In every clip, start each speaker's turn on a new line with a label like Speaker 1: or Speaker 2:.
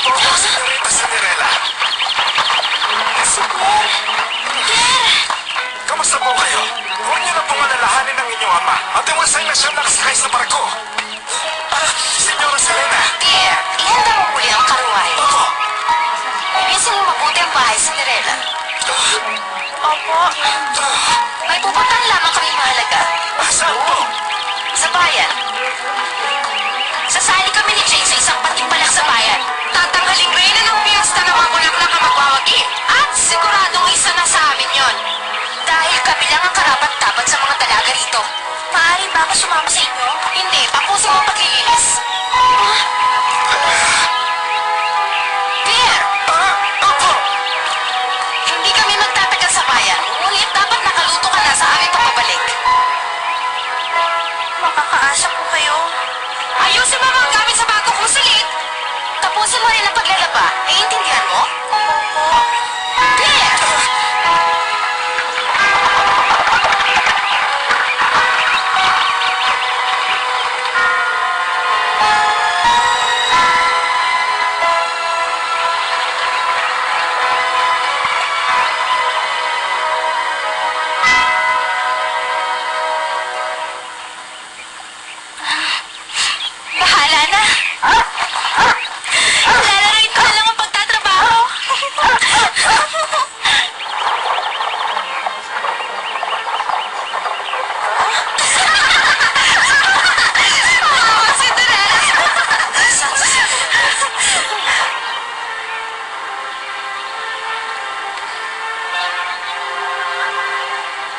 Speaker 1: po ako, Senyorita Cinderella.
Speaker 2: Super! Pierre!
Speaker 1: Kamusta po kayo? Huwag niyo na pong alalahanin ng inyong ama at iwasay na siyang nakasakay sa barko. Ah, Senyora Selena.
Speaker 2: Pierre, ihanda mo muli ang karuwahe.
Speaker 1: Opo.
Speaker 2: Ibisin mo mabuti ang bahay, Cinderella. Opo. May pupuntahan lamang kami mahalaga.
Speaker 1: ah, saan po?
Speaker 2: Sa bayan. Sasali kami ni Jane sa isang patimpalak sa bayan. Tatanghaling dalaga rito. Maaari ba ako sumama sa inyo? Hindi, tapusin mo paglilinis. Pierre,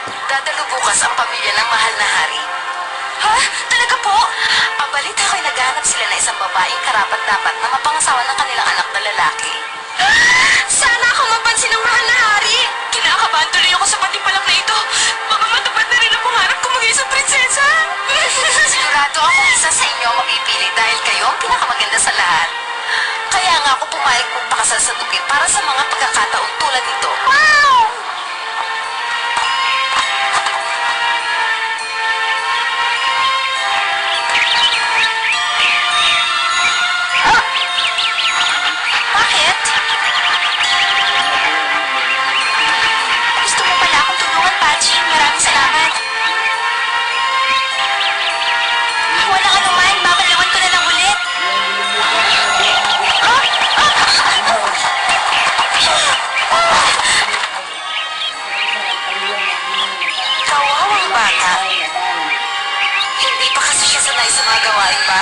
Speaker 2: Dadalo bukas ang pamilya ng mahal na hari. Ha? Talaga po? Ang balita ko'y naghahanap sila na isang babaeng karapat-dapat na mapangasawa ng kanilang anak na lalaki. Sana ako mapansin ng mahal na hari! Kinakabahan tuloy ako sa patipalang na ito. Baka matupad na rin ang pangarap ko maging isang prinsesa. Sigurado ako isa sa inyo ang mapipili dahil kayo ang pinakamaganda sa lahat. Kaya nga ako pumayag magpakasal sa dupi para sa mga pagkakataon tulad nito. Wow!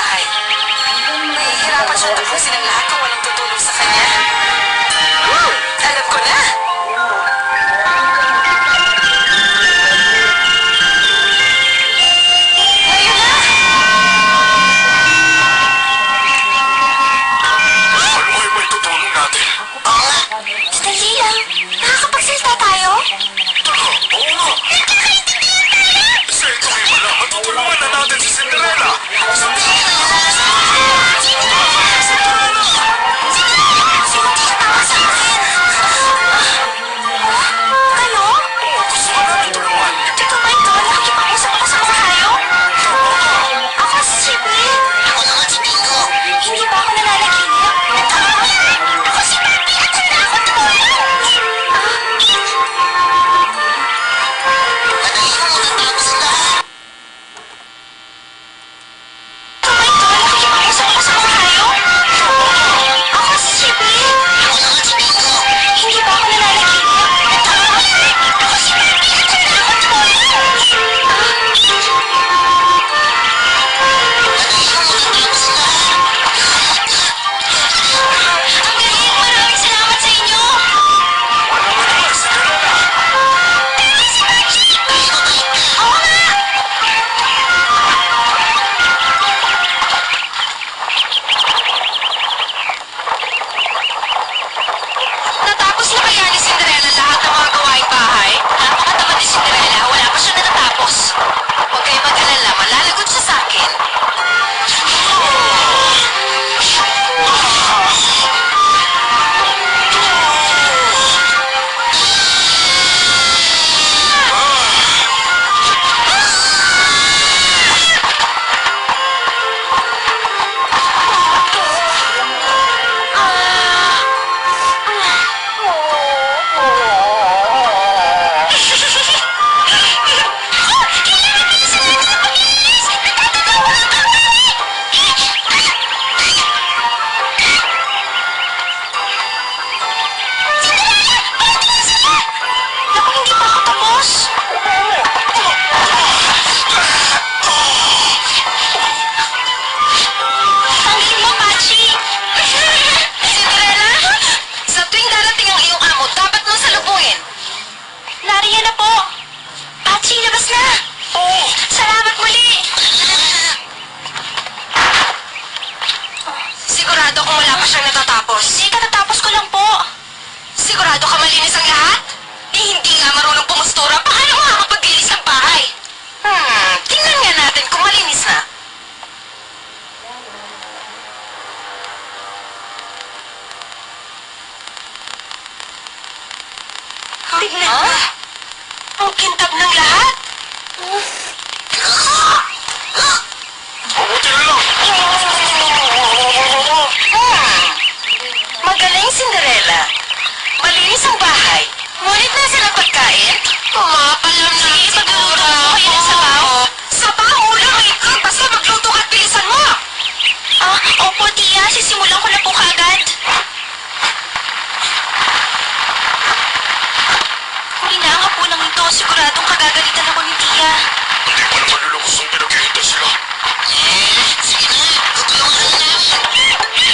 Speaker 2: Bahay. Nahihirapan siya tapusin ang lahat kung walang tutulong sa kanya. Woo! Alam ko na! Ngayon
Speaker 1: Huwag kayong
Speaker 2: mag-alala, malalagot siya sa akin. Ang kintab ng lahat?
Speaker 1: Mabuti na lang.
Speaker 2: Hmm. Magaling, Cinderella. Malinis ang bahay. Ngunit nasa ng pagkain? Kumakalam na Sige, magluluto ko kayo ng sabaw. Sabaw? Ulam, ikaw. Basta magluto ka at bilisan mo. Ah, opo, tiya. Sisimulan ko na po kaagad. mo, siguradong kagagalitan ako ni Tia.
Speaker 1: Hindi mo naman lulukos ang pinaghihinta sila. Eh, sige na. Tutulungan namin.